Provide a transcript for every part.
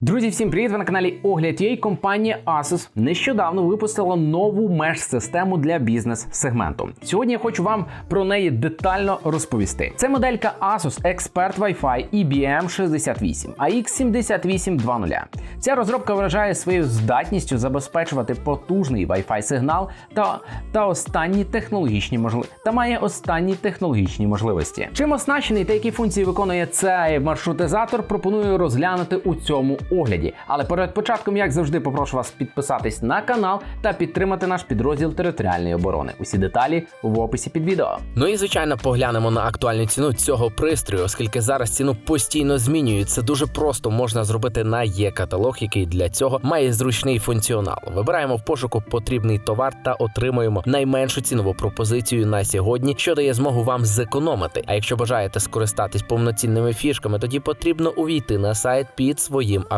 Друзі, всім привіт! Ви на каналі Огляд Єй. Компанія Asus нещодавно випустила нову меж-систему для бізнес-сегменту. Сьогодні я хочу вам про неї детально розповісти. Це моделька Asus Expert Wi-Fi EBM 68 AX7820. Ця розробка вражає своєю здатністю забезпечувати потужний Wi-Fi сигнал та, та останні технологічні можливості та має останні технологічні можливості. Чим оснащений та які функції виконує цей маршрутизатор, пропоную розглянути у цьому огляді. Але перед початком, як завжди, попрошу вас підписатись на канал та підтримати наш підрозділ територіальної оборони. Усі деталі в описі під відео. Ну і звичайно поглянемо на актуальну ціну цього пристрою, оскільки зараз ціну постійно змінюють. Це дуже просто можна зробити на є-каталог, який для цього має зручний функціонал. Вибираємо в пошуку потрібний товар та отримуємо найменшу цінову пропозицію на сьогодні, що дає змогу вам зекономити. А якщо бажаєте скористатись повноцінними фішками, тоді потрібно увійти на сайт під своїм аккаунтом.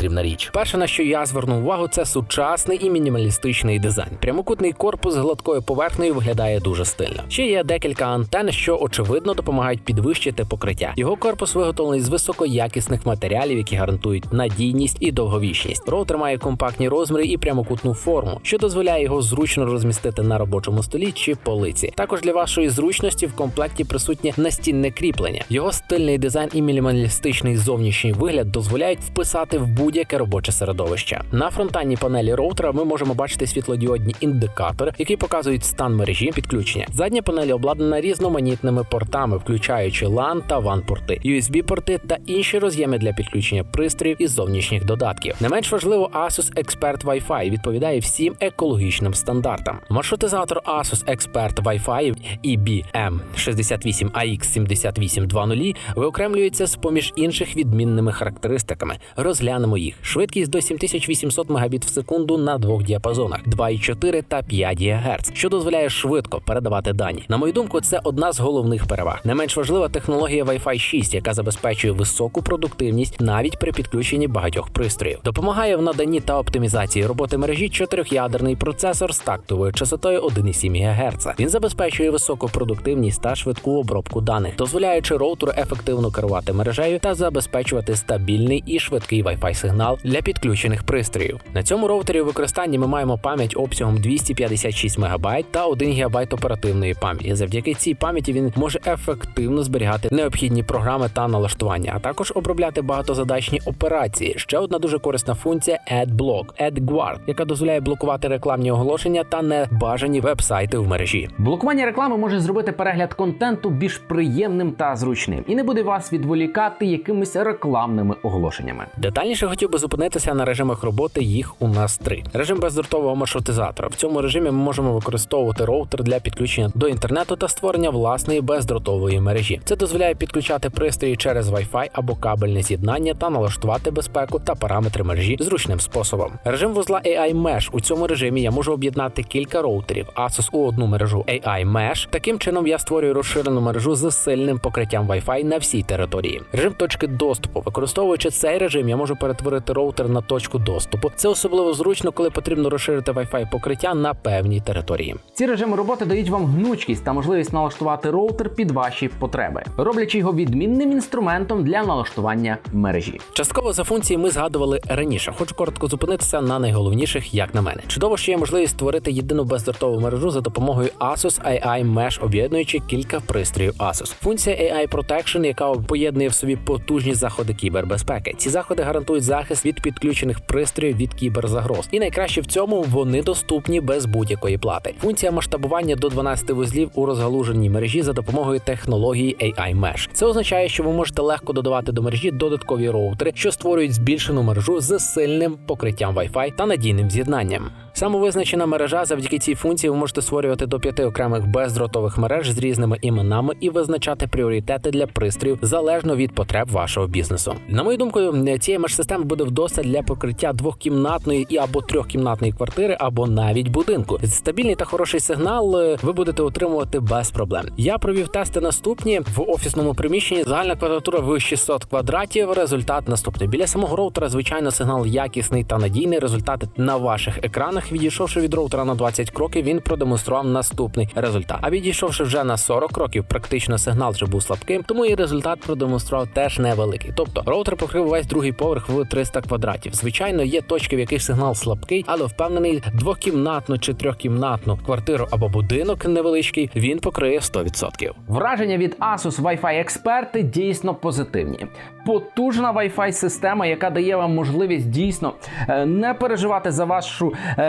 річ. Перше, на що я звернув увагу, це сучасний і мінімалістичний дизайн. Прямокутний корпус з гладкою поверхнею виглядає дуже стильно. Ще є декілька антенн, що очевидно допомагають підвищити покриття. Його корпус виготовлений з високоякісних матеріалів, які гарантують надійність і довговічність. Роутер має компактні розміри і прямокутну форму, що дозволяє його зручно розмістити на робочому столі чи полиці. Також для вашої зручності в комплекті присутнє настінне кріплення. Його стильний дизайн і мінімалістичний зовнішній вигляд дозволяють вписати в будь-яке робоче середовище. На фронтальній панелі роутера ми можемо бачити світлодіодні індикатори, які показують стан мережі підключення. Задня панель обладнана різноманітними портами, включаючи LAN та WAN порти, USB-порти та інші роз'єми для підключення пристроїв і зовнішніх додатків. Не менш важливо, Asus Expert Wi-Fi відповідає всім екологічним стандартам. Маршрутизатор Asus Expert Wi-Fi EBM68AX7820 виокремлюється з поміж інших відмінними характеристиками. Розглянемо їх. Швидкість до 7800 Мбіт в секунду на двох діапазонах 2,4 та 5 ГГц, що дозволяє швидко передавати дані. На мою думку, це одна з головних переваг. Не менш важлива технологія Wi-Fi 6, яка забезпечує високу продуктивність навіть при підключенні багатьох пристроїв. Допомагає в наданні та оптимізації роботи мережі чотирьохядерний процесор з тактовою частотою 1,7 ГГц. Він забезпечує високу продуктивність та швидку обробку даних, дозволяючи роутеру ефективно керувати мережею та забезпечувати стабільний і швидкий Wi-Fi сигнал для підключених пристроїв. На цьому роутері у використанні ми маємо пам'ять обсягом 256 МБ та 1 ГБ оперативної пам'яті. Завдяки цій пам'яті він може ефективно зберігати необхідні програми та налаштування, а також обробляти багатозадачні операції. Ще одна дуже корисна функція AdBlock, AdGuard, яка дозволяє блокувати рекламні оголошення та небажані веб-сайти в мережі. Блокування реклами може зробити перегляд контенту більш приємним та зручним і не буде вас відволікати якимись рекламними оголошеннями. Детальніше хотів би зупинитися на режимах роботи. Їх у нас три. Режим бездротового маршрутизатора. В цьому режимі ми можемо використовувати роутер для підключення до інтернету та створення власної бездротової мережі. Це дозволяє підключати пристрої через Wi-Fi або кабельне з'єднання та налаштувати безпеку та параметри мережі зручним способом. Режим вузла AI Mesh. У цьому режимі я можу об'єднати кілька роутерів Asus у одну мережу AI Mesh. Таким чином я створюю розширену мережу з сильним покриттям Wi-Fi на всій території. Режим точки доступу. Використовуючи цей режим, я можу перетворити роутер на точку доступу. Це особливо зручно, коли потрібно розширити Wi-Fi покриття на певній території. Ці режими роботи дають вам гнучкість та можливість налаштувати роутер під ваші потреби, роблячи його відмінним інструментом для налаштування мережі. Частково за функції ми згадували раніше. Хочу коротко зупинитися на найголовніших, як на мене. Чудово, що є можливість створити єдину бездротову мережу за допомогою Asus AI Mesh, об'єднуючи кілька пристроїв Asus. Функція AI Protection, яка поєднує в собі потужні заходи кібербезпеки. Ці заходи гарантують захист від підключених пристроїв від кіберзагроз. І найкраще в цьому вони доступні без будь-якої плати. Функція масштабування до 12 вузлів у розгалуженій мережі за допомогою технології AI Mesh. Це означає, що ви можете легко додавати до мережі додаткові роутери, що створюють збільшену мережу з сильним покриттям Wi-Fi та надійним з'єднанням. Самовизначена мережа завдяки цій функції ви можете створювати до п'яти окремих бездротових мереж з різними іменами і визначати пріоритети для пристроїв залежно від потреб вашого бізнесу. На мою думку, цієї межсистеми системи буде вдосталь для покриття двохкімнатної і або трьохкімнатної квартири, або навіть будинку. Стабільний та хороший сигнал е, ви будете отримувати без проблем. Я провів тести наступні в офісному приміщенні. Загальна квадратура в 600 квадратів. Результат наступний. Біля самого роутера, звичайно, сигнал якісний та надійний. Результати на ваших екранах. Відійшовши від роутера на 20 кроків, він продемонстрував наступний результат. А відійшовши вже на 40 кроків, практично сигнал вже був слабким, тому і результат продемонстрував теж невеликий. Тобто роутер покрив весь другий поверх в 300 квадратів. Звичайно, є точки, в яких сигнал слабкий, але впевнений, двохкімнатну чи трьохкімнатну квартиру або будинок невеличкий він покриє 100%. Враження від Asus Wi-Fi експерти дійсно позитивні. Потужна Wi-Fi система, яка дає вам можливість дійсно е, не переживати за вашу е,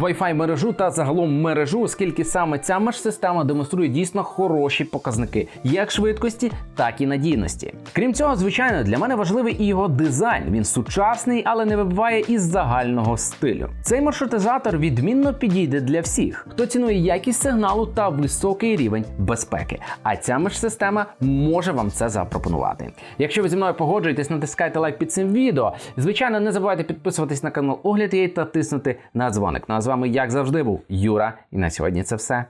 Wi-Fi мережу та загалом мережу, оскільки саме ця меж-система демонструє дійсно хороші показники, як швидкості, так і надійності. Крім цього, звичайно, для мене важливий і його дизайн. Сучасний, але не вибиває із загального стилю. Цей маршрутизатор відмінно підійде для всіх, хто цінує якість сигналу та високий рівень безпеки. А ця межсистема може вам це запропонувати. Якщо ви зі мною погоджуєтесь, натискайте лайк під цим відео. Звичайно, не забувайте підписуватись на канал Огляд Єй та тиснути на дзвоник. Ну а з вами, як завжди, був Юра. І на сьогодні це все.